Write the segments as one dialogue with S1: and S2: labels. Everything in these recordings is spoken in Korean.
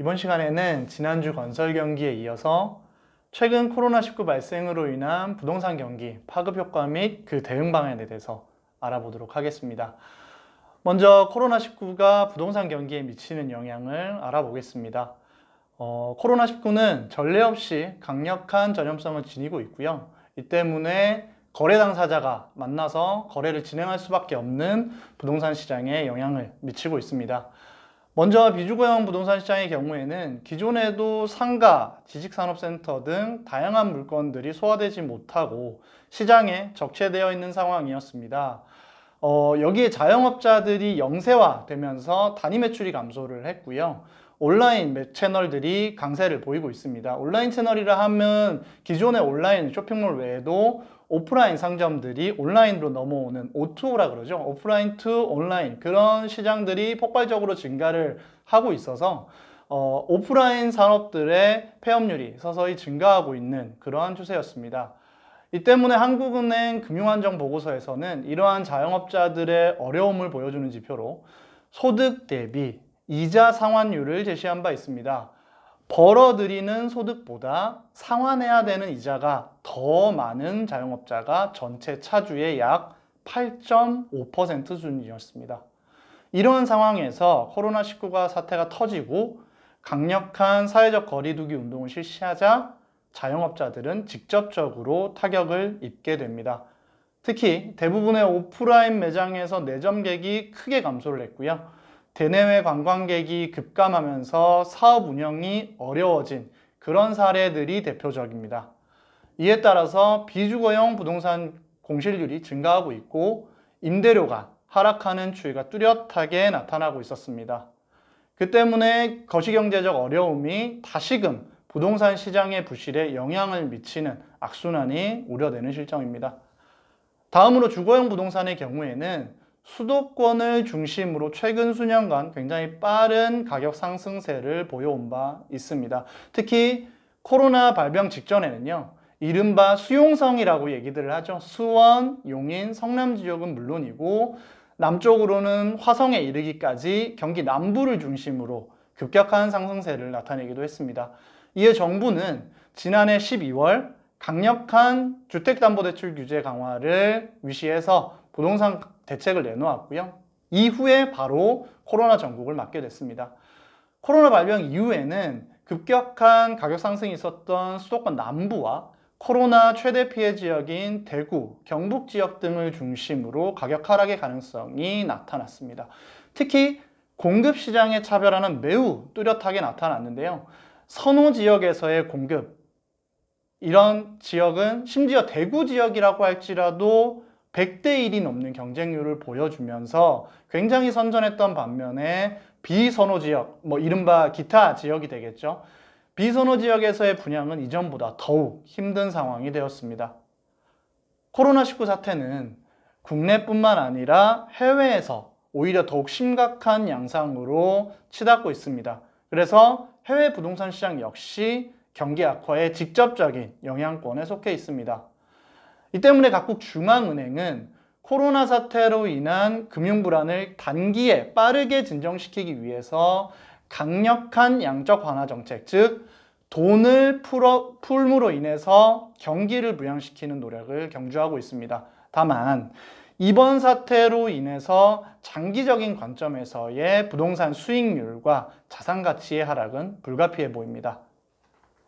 S1: 이번 시간에는 지난주 건설 경기에 이어서 최근 코로나19 발생으로 인한 부동산 경기 파급 효과 및 그 대응 방안에 대해서 알아보도록 하겠습니다. 먼저 코로나19가 부동산 경기에 미치는 영향을 알아보겠습니다. 어, 코로나19는 전례 없이 강력한 전염성을 지니고 있고요. 이 때문에 거래 당사자가 만나서 거래를 진행할 수밖에 없는 부동산 시장에 영향을 미치고 있습니다. 먼저 비주거형 부동산 시장의 경우에는 기존에도 상가, 지식산업센터 등 다양한 물건들이 소화되지 못하고 시장에 적체되어 있는 상황이었습니다. 어, 여기에 자영업자들이 영세화되면서 단위 매출이 감소를 했고요. 온라인 매- 채널들이 강세를 보이고 있습니다. 온라인 채널이라 하면 기존의 온라인 쇼핑몰 외에도 오프라인 상점들이 온라인으로 넘어오는 O2라 그러죠. 오프라인 투 온라인 그런 시장들이 폭발적으로 증가를 하고 있어서 어, 오프라인 산업들의 폐업률이 서서히 증가하고 있는 그러한 추세였습니다. 이 때문에 한국은행 금융안정 보고서에서는 이러한 자영업자들의 어려움을 보여주는 지표로 소득 대비 이자 상환율을 제시한 바 있습니다. 벌어들이는 소득보다 상환해야 되는 이자가 더 많은 자영업자가 전체 차주의 약 8.5% 수준이었습니다. 이러한 상황에서 코로나19가 사태가 터지고 강력한 사회적 거리두기 운동을 실시하자 자영업자들은 직접적으로 타격을 입게 됩니다. 특히 대부분의 오프라인 매장에서 내점객이 크게 감소를 했고요. 대내외 관광객이 급감하면서 사업 운영이 어려워진 그런 사례들이 대표적입니다. 이에 따라서 비주거형 부동산 공실률이 증가하고 있고 임대료가 하락하는 추이가 뚜렷하게 나타나고 있었습니다. 그 때문에 거시경제적 어려움이 다시금 부동산 시장의 부실에 영향을 미치는 악순환이 우려되는 실정입니다. 다음으로 주거형 부동산의 경우에는 수도권을 중심으로 최근 수년간 굉장히 빠른 가격 상승세를 보여온 바 있습니다. 특히 코로나 발병 직전에는요, 이른바 수용성이라고 얘기들을 하죠. 수원, 용인, 성남 지역은 물론이고, 남쪽으로는 화성에 이르기까지 경기 남부를 중심으로 급격한 상승세를 나타내기도 했습니다. 이에 정부는 지난해 12월 강력한 주택담보대출 규제 강화를 위시해서 부동산 대책을 내놓았고요. 이후에 바로 코로나 전국을 맞게 됐습니다. 코로나 발병 이후에는 급격한 가격 상승이 있었던 수도권 남부와 코로나 최대 피해 지역인 대구, 경북 지역 등을 중심으로 가격 하락의 가능성이 나타났습니다. 특히 공급 시장의 차별화는 매우 뚜렷하게 나타났는데요. 선호 지역에서의 공급, 이런 지역은 심지어 대구 지역이라고 할지라도 100대 1이 넘는 경쟁률을 보여주면서 굉장히 선전했던 반면에 비선호 지역, 뭐 이른바 기타 지역이 되겠죠. 비선호 지역에서의 분양은 이전보다 더욱 힘든 상황이 되었습니다. 코로나19 사태는 국내뿐만 아니라 해외에서 오히려 더욱 심각한 양상으로 치닫고 있습니다. 그래서 해외 부동산 시장 역시 경기 악화에 직접적인 영향권에 속해 있습니다. 이 때문에 각국 중앙은행은 코로나 사태로 인한 금융 불안을 단기에 빠르게 진정시키기 위해서 강력한 양적 완화 정책, 즉 돈을 풀어, 풀므로 인해서 경기를 부양시키는 노력을 경주하고 있습니다. 다만 이번 사태로 인해서 장기적인 관점에서의 부동산 수익률과 자산 가치의 하락은 불가피해 보입니다.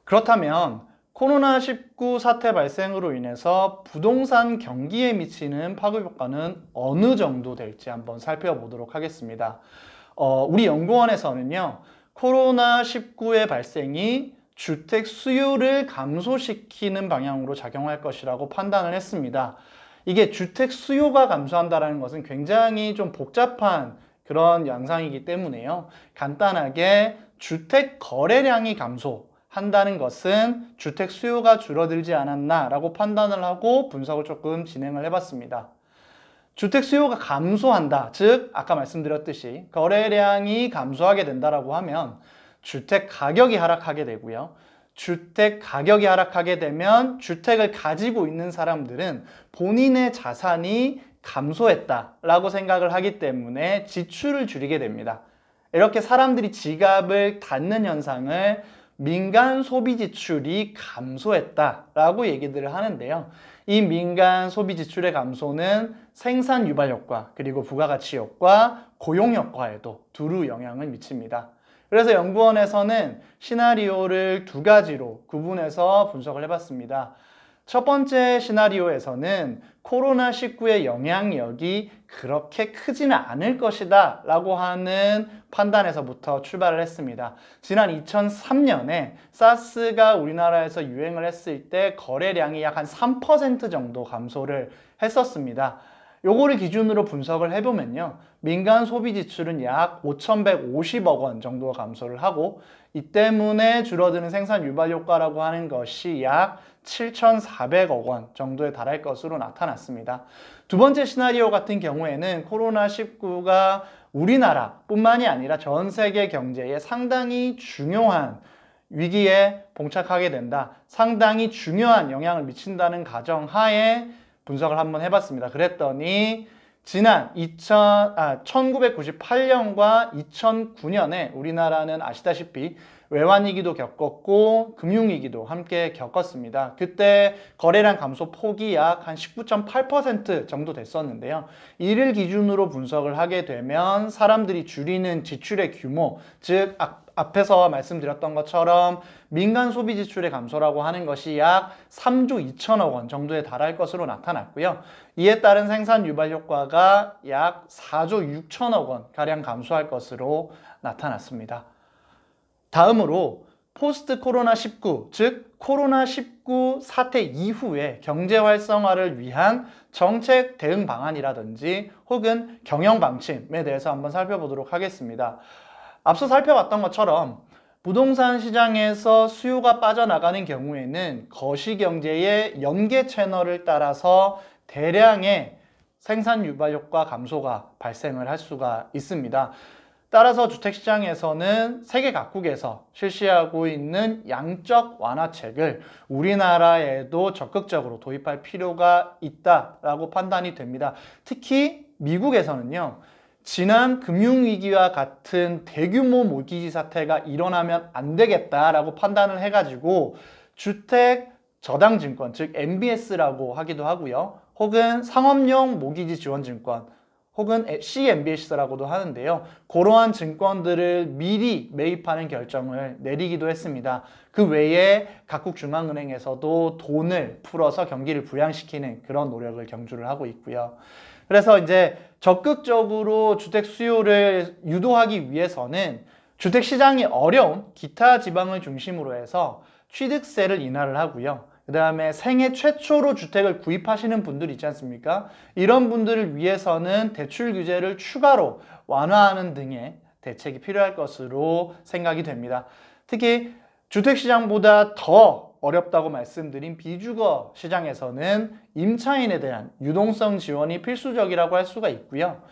S1: 그렇다면 코로나19 사태 발생으로 인해서 부동산 경기에 미치는 파급 효과는 어느 정도 될지 한번 살펴보도록 하겠습니다. 어, 우리 연구원에서는요, 코로나19의 발생이 주택 수요를 감소시키는 방향으로 작용할 것이라고 판단을 했습니다. 이게 주택 수요가 감소한다는 것은 굉장히 좀 복잡한 그런 양상이기 때문에요. 간단하게 주택 거래량이 감소, 한다는 것은 주택 수요가 줄어들지 않았나라고 판단을 하고 분석을 조금 진행을 해봤습니다. 주택 수요가 감소한다. 즉, 아까 말씀드렸듯이 거래량이 감소하게 된다라고 하면 주택 가격이 하락하게 되고요. 주택 가격이 하락하게 되면 주택을 가지고 있는 사람들은 본인의 자산이 감소했다라고 생각을 하기 때문에 지출을 줄이게 됩니다. 이렇게 사람들이 지갑을 닫는 현상을 민간 소비 지출이 감소했다라고 얘기들을 하는데요. 이 민간 소비 지출의 감소는 생산 유발 효과 그리고 부가가치 효과, 고용 효과에도 두루 영향을 미칩니다. 그래서 연구원에서는 시나리오를 두 가지로 구분해서 분석을 해봤습니다. 첫 번째 시나리오에서는 코로나19의 영향력이 그렇게 크지는 않을 것이다 라고 하는 판단에서부터 출발을 했습니다. 지난 2003년에 사스가 우리나라에서 유행을 했을 때 거래량이 약 한 3% 정도 감소를 했었습니다. 요거를 기준으로 분석을 해보면요. 민간 소비 지출은 약 5,150억 원 정도 감소를 하고 이 때문에 줄어드는 생산 유발 효과라고 하는 것이 약 7,400억 원 정도에 달할 것으로 나타났습니다. 두 번째 시나리오 같은 경우에는 코로나19가 우리나라뿐만이 아니라 전 세계 경제에 상당히 중요한 위기에 봉착하게 된다. 상당히 중요한 영향을 미친다는 가정 하에 분석을 한번 해봤습니다. 그랬더니 지난 2000, 아, 1998년과 2009년에 우리나라는 아시다시피 외환위기도 겪었고 금융위기도 함께 겪었습니다. 그때 거래량 감소 폭이 약 한 19.8% 정도 됐었는데요. 이를 기준으로 분석을 하게 되면 사람들이 줄이는 지출의 규모, 즉 앞에서 말씀드렸던 것처럼 민간 소비 지출의 감소라고 하는 것이 약 3조 2천억 원 정도에 달할 것으로 나타났고요. 이에 따른 생산 유발 효과가 약 4조 6천억 원 가량 감소할 것으로 나타났습니다. 다음으로 포스트 코로나 19, 즉 코로나 19 사태 이후의 경제 활성화를 위한 정책 대응 방안이라든지 혹은 경영 방침에 대해서 한번 살펴보도록 하겠습니다. 앞서 살펴봤던 것처럼 부동산 시장에서 수요가 빠져나가는 경우에는 거시경제의 연계 채널을 따라서 대량의 생산 유발 효과 감소가 발생을 할 수가 있습니다. 따라서 주택시장에서는 세계 각국에서 실시하고 있는 양적 완화책을 우리나라에도 적극적으로 도입할 필요가 있다라고 판단이 됩니다. 특히 미국에서는요. 지난 금융위기와 같은 대규모 모기지 사태가 일어나면 안 되겠다라고 판단을 해가지고 주택 저당증권, 즉 MBS라고 하기도 하고요. 혹은 상업용 모기지 지원증권, 혹은 CMBS라고도 하는데요. 그러한 증권들을 미리 매입하는 결정을 내리기도 했습니다. 그 외에 각국 중앙은행에서도 돈을 풀어서 경기를 부양시키는 그런 노력을 경주를 하고 있고요. 그래서 이제 적극적으로 주택 수요를 유도하기 위해서는 주택 시장이 어려운 기타 지방을 중심으로 해서 취득세를 인하를 하고요. 그 다음에 생애 최초로 주택을 구입하시는 분들 있지 않습니까? 이런 분들을 위해서는 대출 규제를 추가로 완화하는 등의 대책이 필요할 것으로 생각이 됩니다. 특히 주택시장보다 더 어렵다고 말씀드린 비주거 시장에서는 임차인에 대한 유동성 지원이 필수적이라고 할 수가 있고요.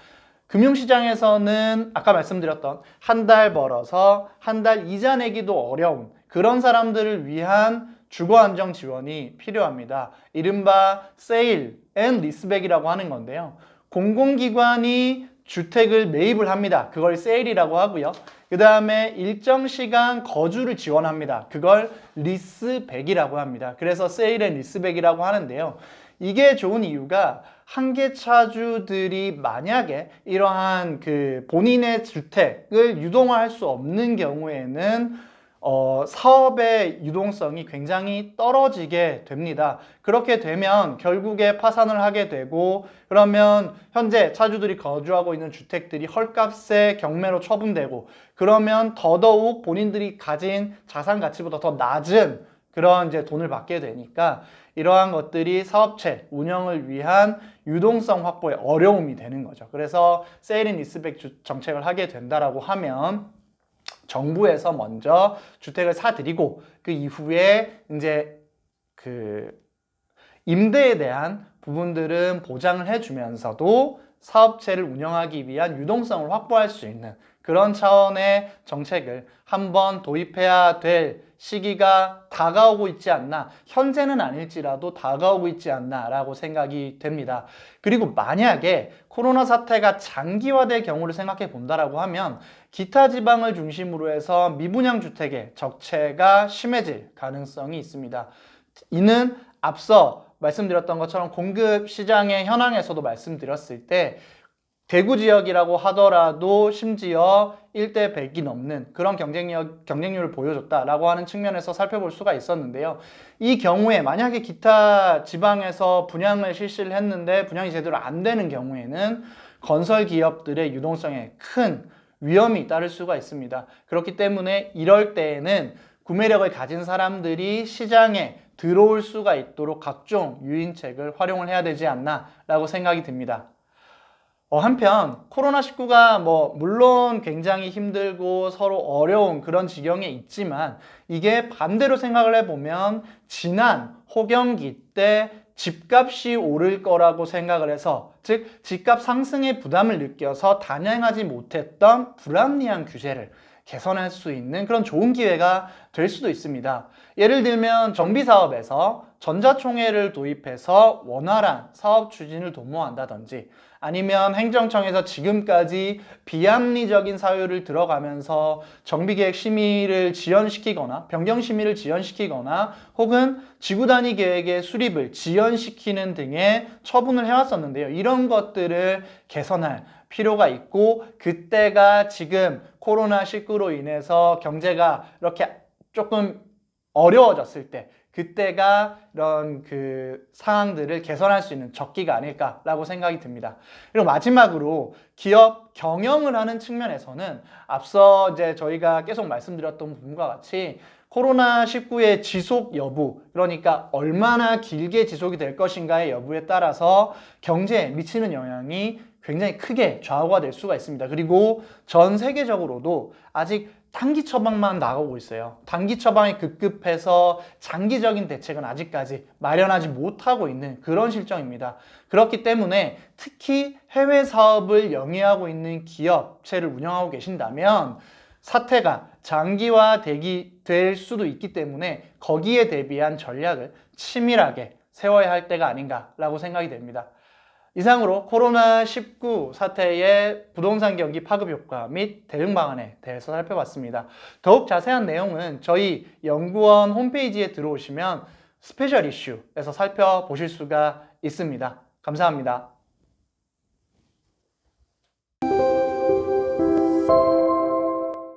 S1: 금융시장에서는 아까 말씀드렸던 한 달 벌어서 한 달 이자 내기도 어려운 그런 사람들을 위한 주거 안정 지원이 필요합니다. 이른바 세일 앤 리스백이라고 하는 건데요. 공공기관이 주택을 매입을 합니다. 그걸 세일이라고 하고요. 그 다음에 일정 시간 거주를 지원합니다. 그걸 리스백이라고 합니다. 그래서 세일 앤 리스백이라고 하는데요. 이게 좋은 이유가 한계차주들이 만약에 이러한 그 본인의 주택을 유동화할 수 없는 경우에는 어, 사업의 유동성이 굉장히 떨어지게 됩니다. 그렇게 되면 결국에 파산을 하게 되고 그러면 현재 차주들이 거주하고 있는 주택들이 헐값에 경매로 처분되고 그러면 더더욱 본인들이 가진 자산 가치보다 더 낮은 그런 이제 돈을 받게 되니까 이러한 것들이 사업체 운영을 위한 유동성 확보에 어려움이 되는 거죠. 그래서 세일인 리스백 정책을 하게 된다라고 하면 정부에서 먼저 주택을 사드리고 그 이후에 이제 그 임대에 대한 부분들은 보장을 해주면서도 사업체를 운영하기 위한 유동성을 확보할 수 있는 그런 차원의 정책을 한번 도입해야 될 시기가 다가오고 있지 않나, 현재는 아닐지라도 다가오고 있지 않나라고 생각이 됩니다. 그리고 만약에 코로나 사태가 장기화될 경우를 생각해 본다라고 하면 기타 지방을 중심으로 해서 미분양 주택의 적체가 심해질 가능성이 있습니다. 이는 앞서 말씀드렸던 것처럼 공급 시장의 현황에서도 말씀드렸을 때 대구 지역이라고 하더라도 심지어 1대 100이 넘는 그런 경쟁력, 경쟁률을 보여줬다라고 하는 측면에서 살펴볼 수가 있었는데요. 이 경우에 만약에 기타 지방에서 분양을 실시를 했는데 분양이 제대로 안 되는 경우에는 건설 기업들의 유동성에 큰 위험이 따를 수가 있습니다. 그렇기 때문에 이럴 때에는 구매력을 가진 사람들이 시장에 들어올 수가 있도록 각종 유인책을 활용을 해야 되지 않나라고 생각이 듭니다. 어, 한편 코로나19가 뭐 물론 굉장히 힘들고 서로 어려운 그런 지경에 있지만 이게 반대로 생각을 해보면 지난 호경기 때 집값이 오를 거라고 생각을 해서 즉 집값 상승의 부담을 느껴서 단행하지 못했던 불합리한 규제를 개선할 수 있는 그런 좋은 기회가 될 수도 있습니다. 예를 들면 정비 사업에서 전자총회를 도입해서 원활한 사업 추진을 도모한다든지 아니면 행정청에서 지금까지 비합리적인 사유를 들어가면서 정비계획 심의를 지연시키거나 변경 심의를 지연시키거나 혹은 지구 단위 계획의 수립을 지연시키는 등의 처분을 해왔었는데요. 이런 것들을 개선할 필요가 있고 그때가 지금 코로나19로 인해서 경제가 이렇게 조금 어려워졌을 때 그때가 이런 그 상황들을 개선할 수 있는 적기가 아닐까라고 생각이 듭니다. 그리고 마지막으로 기업 경영을 하는 측면에서는 앞서 이제 저희가 계속 말씀드렸던 부분과 같이 코로나19의 지속 여부, 그러니까 얼마나 길게 지속이 될 것인가의 여부에 따라서 경제에 미치는 영향이 굉장히 크게 좌우가 될 수가 있습니다. 그리고 전 세계적으로도 아직 단기 처방만 나가고 있어요. 단기 처방이 급급해서 장기적인 대책은 아직까지 마련하지 못하고 있는 그런 실정입니다. 그렇기 때문에 특히 해외 사업을 영위하고 있는 기업체를 운영하고 계신다면 사태가 장기화 되기 될 수도 있기 때문에 거기에 대비한 전략을 치밀하게 세워야 할 때가 아닌가라고 생각이 됩니다. 이상으로 코로나19 사태의 부동산 경기 파급 효과 및 대응 방안에 대해서 살펴봤습니다. 더욱 자세한 내용은 저희 연구원 홈페이지에 들어오시면 스페셜 이슈에서 살펴보실 수가 있습니다. 감사합니다.